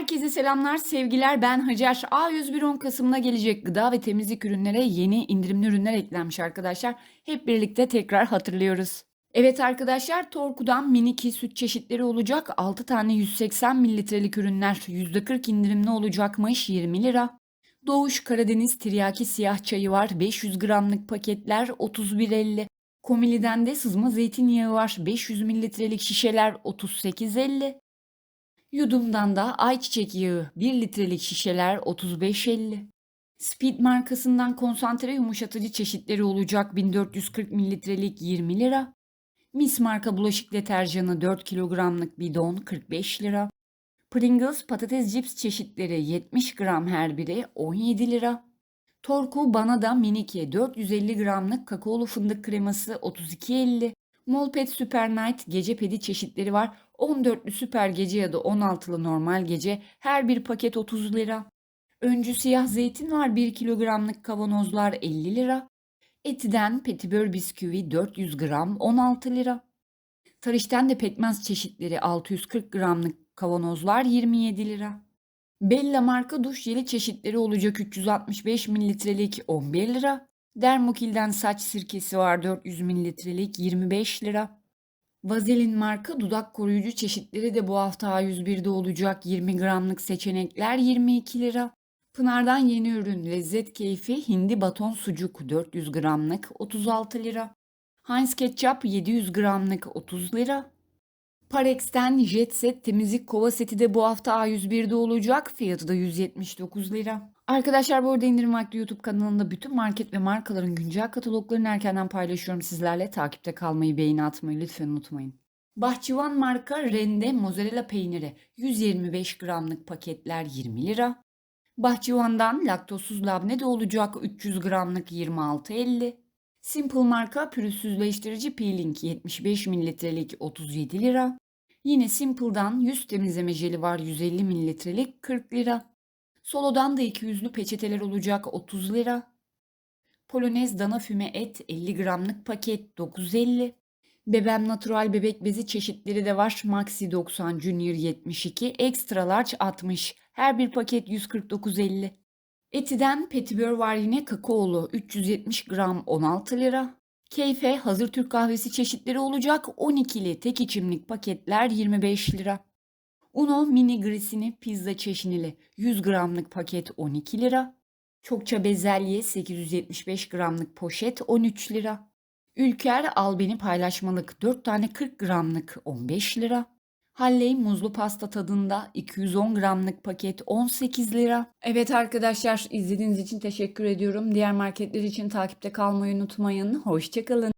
Herkese selamlar, sevgiler. Ben Hacer. A101 10 Kasım'da gelecek gıda ve temizlik ürünlere yeni indirimli ürünler eklenmiş arkadaşlar. Hep birlikte tekrar hatırlıyoruz. Evet arkadaşlar, Torku'dan miniki süt çeşitleri olacak. 6 tane 180 mililitrelik ürünler %40 indirimli olacakmış 20 lira. Doğuş Karadeniz Tiryaki Siyah Çayı var. 500 gramlık paketler 31.50. Komili'den de sızma zeytinyağı var. 500 mililitrelik şişeler 38.50. Yudum'dan da ayçiçek yağı 1 litrelik şişeler 35.50. Speed markasından konsantre yumuşatıcı çeşitleri olacak 1440 mililitrelik 20 lira. Mis marka bulaşık deterjanı 4 kilogramlık bidon 45 lira. Pringles patates cips çeşitleri 70 gram her biri 17 lira. Torku Banada Minike 450 gramlık kakaolu fındık kreması 32.50. Molpet Super Night gece pedi çeşitleri var. 14'lü süper gece ya da 16'lı normal gece her bir paket 30 lira. Öncü siyah zeytin var 1 kilogramlık kavanozlar 50 lira. Etiden petibör bisküvi 400 gram 16 lira. Tarışten de pekmez çeşitleri 640 gramlık kavanozlar 27 lira. Bella marka duş jeli çeşitleri olacak 365 mililitrelik 11 lira. Dermokil'den saç sirkesi var 400 mililitrelik 25 lira. Vazelin marka dudak koruyucu çeşitleri de bu hafta A101'de olacak 20 gramlık seçenekler 22 lira. Pınar'dan yeni ürün lezzet keyfi hindi baton sucuk 400 gramlık 36 lira. Heinz ketçap 700 gramlık 30 lira. Parex'ten Jet Set temizlik kova seti de bu hafta A101'de olacak. Fiyatı da 179 lira. Arkadaşlar bu arada indirim vakti YouTube kanalında bütün market ve markaların güncel kataloglarını erkenden paylaşıyorum sizlerle. Takipte kalmayı, beğeni atmayı lütfen unutmayın. Bahçıvan marka rende mozzarella peyniri 125 gramlık paketler 20 lira. Bahçıvan'dan laktozsuz labne de olacak 300 gramlık 26.50. Simple marka pürüzsüzleştirici peeling 75 mililitrelik 37 lira. Yine Simple'dan yüz temizleme jeli var 150 mililitrelik 40 lira. Solo'dan da 200'lü peçeteler olacak 30 lira. Polonez dana füme et 50 gramlık paket 9.50. Bebem natural bebek bezi çeşitleri de var. Maxi 90, Junior 72, Extra Large 60. Her bir paket 149.50. Etiden petibör var yine kakaolu 370 gram 16 lira. Keyfe hazır Türk kahvesi çeşitleri olacak 12'li tek içimlik paketler 25 lira. Uno mini grisini pizza çeşnili 100 gramlık paket 12 lira. Çokça bezelye 875 gramlık poşet 13 lira. Ülker al beni paylaşmalık 4 tane 40 gramlık 15 lira. Halley muzlu pasta tadında 210 gramlık paket 18 lira. Evet arkadaşlar izlediğiniz için teşekkür ediyorum. Diğer marketler için takipte kalmayı unutmayın. Hoşçakalın.